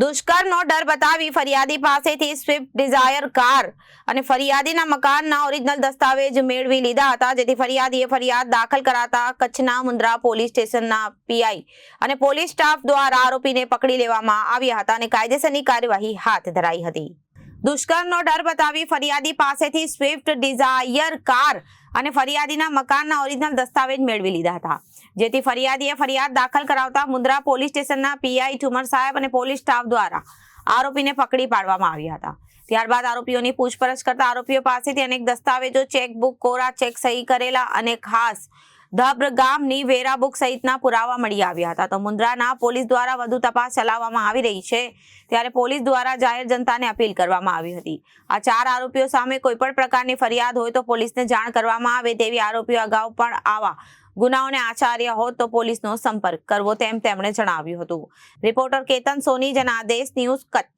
દુષ્કર્મનો ડર બતાવી ફરિયાદી પાસેથી સ્વિફ્ટ ડિઝાયર કાર અને ફરિયાદીના મકાનના ઓરિજિનલ દસ્તાવેજ મેળવી લીધા હતા, જેથી ફરિયાદીએ ફરિયાદ દાખલ કરાતા કચ્છના મુન્દ્રા પોલીસ સ્ટેશનના પીઆઈ અને પોલીસ સ્ટાફ દ્વારા આરોપીને પકડી લેવામાં આવ્યા હતા અને કાયદેસરની કાર્યવાહી હાથ ધરાઈ હતી. દુષ્કર્મનો ડર બતાવી ફરિયાદી પાસેથી સ્વિફ્ટ ડિઝાયર કાર અને ફરિયાદીના મકાનના ઓરિજિનલ દસ્તાવેજ મેળવી લીધા હતા. જેથી ફરિયાદીએ ફરિયાદ દાખલ કરાવતા મુન્દ્રા પોલીસ સ્ટેશનના પીઆઈ ઠુમર સાહેબ અને પોલીસ સ્ટાફ દ્વારા આરોપીને પકડી પાડવામાં આવ્યા હતા. ત્યારબાદ આરોપીઓની પૂછપરછ કરતા આરોપીઓ પાસેથી અનેક દસ્તાવેજો, ચેકબુક, કોરા ચેક સહી કરેલા અને ખાસ ધબ્ર ગામની વેરા બુક સહિતના પુરાવા મળી આવ્યા હતા. તો મુન્દ્રાના પોલીસ દ્વારા વધુ તપાસ ચલાવવામાં આવી રહી છે, ત્યારે પોલીસ દ્વારા જાહેર જનતાને અપીલ કરવામાં આવી હતી. આ ચાર આરોપીઓ સામે કોઈ પણ પ્રકારની ફરિયાદ હોય તો પોલીસને જાણ કરવામાં આવે તેવી આરોપીઓ અગાઉ પણ આવા ગુનાઓને આચાર્ય હોત તો પોલીસનો સંપર્ક કરવો તેમ તેમણે જણાવ્યું હતું. Reporter Ketan Soni, Janadesh news Kutch.